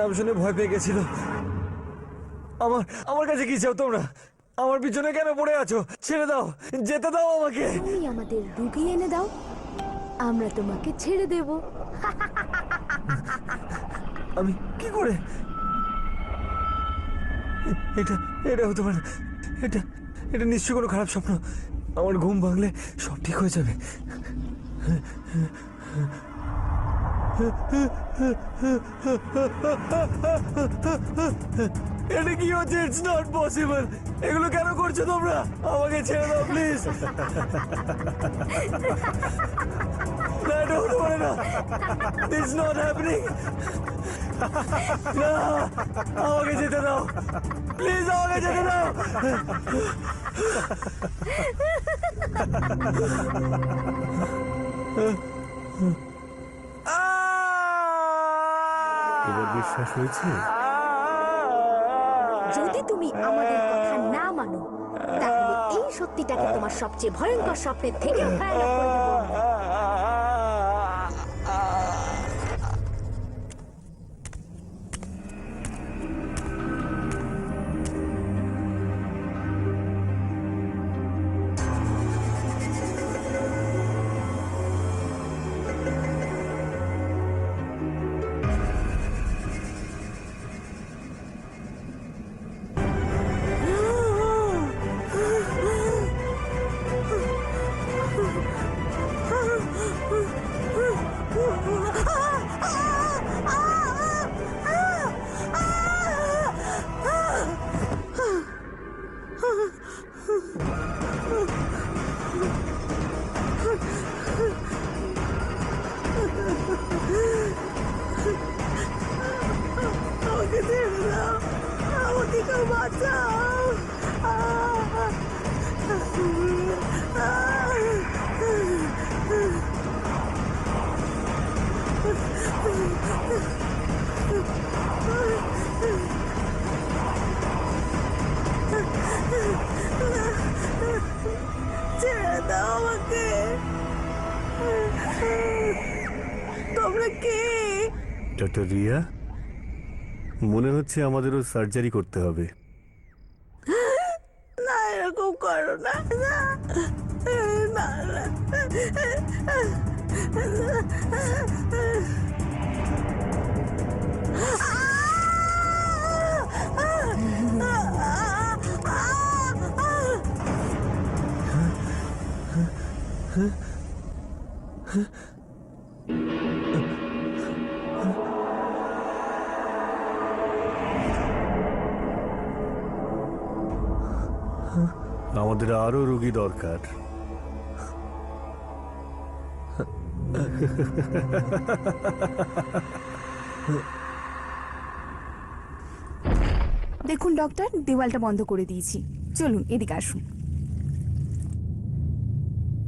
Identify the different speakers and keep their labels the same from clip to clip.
Speaker 1: নাম শুনে ভয় পেয়ে গেছিল। আমার আমার কাছে কি চাও তোমরা? আমার পিছনে কেন পড়ে আছো? ছেড়ে দাও যেতে দাও আমাকে।
Speaker 2: তুমি আমাদের রুগী এনে দাও আমরা তোমাকে ছেড়ে দেব।
Speaker 1: আমি কি করে? এটা এটা হতে পারে এটা এটা নিশ্চয়ই কোনো খারাপ স্বপ্ন। আমার ঘুম ভাঙলে সব ঠিক হয়ে যাবে। এটা কি হচ্ছে ইটস নট পসিবল এগুলো কেন করছ তোমরা? আমাকে ছেড়ে দাও প্লিজ না, এটা হতে পারে না। ইটস নট হ্যাপেনিং না, আমাকে যেতে দাও। প্লিজ আমাকে যেতে দাও।
Speaker 3: এবার বিশ্বাস হয়েছে
Speaker 2: যদি তুমি আমাদের কথা না মানো, তাহলে এই সত্যিটাকে তোমার সবচেয়ে ভয়ঙ্কর স্বপ্নের থেকে ভয়ানক
Speaker 4: আমাকে কেউ বাঁচাও ছেড়ে দাও আমাকে তোমরা কে
Speaker 3: ডক্টর রিয়া মনে হচ্ছে আমাদেরও সার্জারি করতে হবে।
Speaker 4: না এরকম করো না না।
Speaker 3: আমাদের আরও রোগী দরকার।
Speaker 5: দেখুন ডক্টর দেওয়ালটা বন্ধ করে দিয়েছি। চলুন এদিকে আসুন।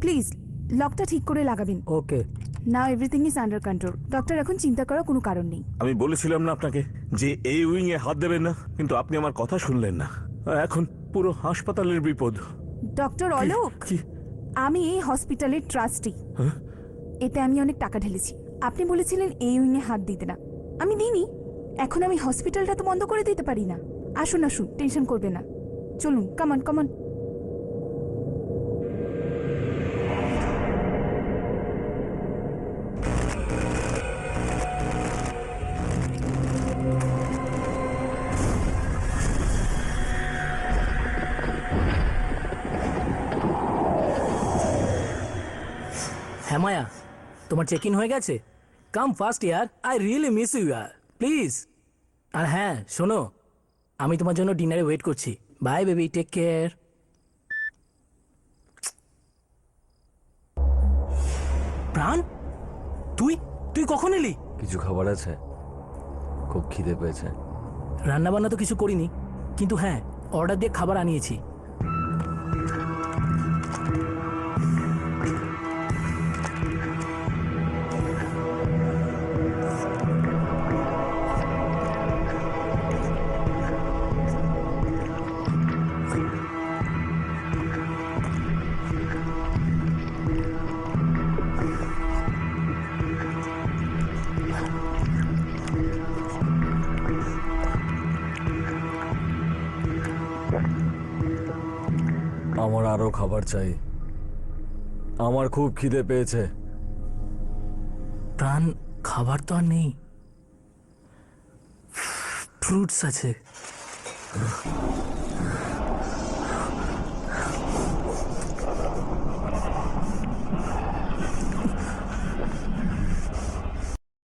Speaker 5: প্লিজ লকটা ঠিক করে লাগাবেন।
Speaker 6: Okay.
Speaker 5: Now everything is under control doctor এখন চিন্তা করার কোনো কারণ নেই।
Speaker 7: আমি বলেছিলাম না আপনাকে যে এই উইং এ হাত দেবেন না কিন্তু আপনি আমার কথা শুনলেন না। এখন পুরো হাসপাতালের বিপদ।
Speaker 5: ডক্টর অলোক
Speaker 7: কি?
Speaker 5: আমি এই হসপিটালের ট্রাস্টি।
Speaker 7: হ্যাঁ?
Speaker 5: এতে আমি অনেক টাকা ঢেলেছি। আপনি বলেছিলেন এই উইংয়ে হাত দিতে না। আমি দিইনি। এখন আমি হসপিটালটা তো বন্ধ করে দিতে পারি না। আসুন আসুন টেনশন করবে না। চলুন কামান কামান
Speaker 6: হ্যাঁ মায়া তোমার চেক ইন হয়ে গেছে? কাম ফার্স্ট ইয়ার আই রিয়েলি মিস ইউ ইয়ার প্লিজ আর হ্যাঁ শোনো আমি তোমার জন্য ডিনারে ওয়েট করছি। বাই বেবি টেক কেয়ার প্রাণ? তুই? তুই কখন এলি?
Speaker 1: কিছু খাবার আছে? খুব খিদে পেয়েছে।
Speaker 6: রান্না বান্না তো কিছু করিনি। কিন্তু হ্যাঁ অর্ডার দিয়ে খাবার আনিয়েছি।
Speaker 8: আমার আরও খাবার চাই। আমার খুব খিদে পেয়েছে।
Speaker 6: প্রাণ খাবার তো আর নেই। ফ্রুটস আছে।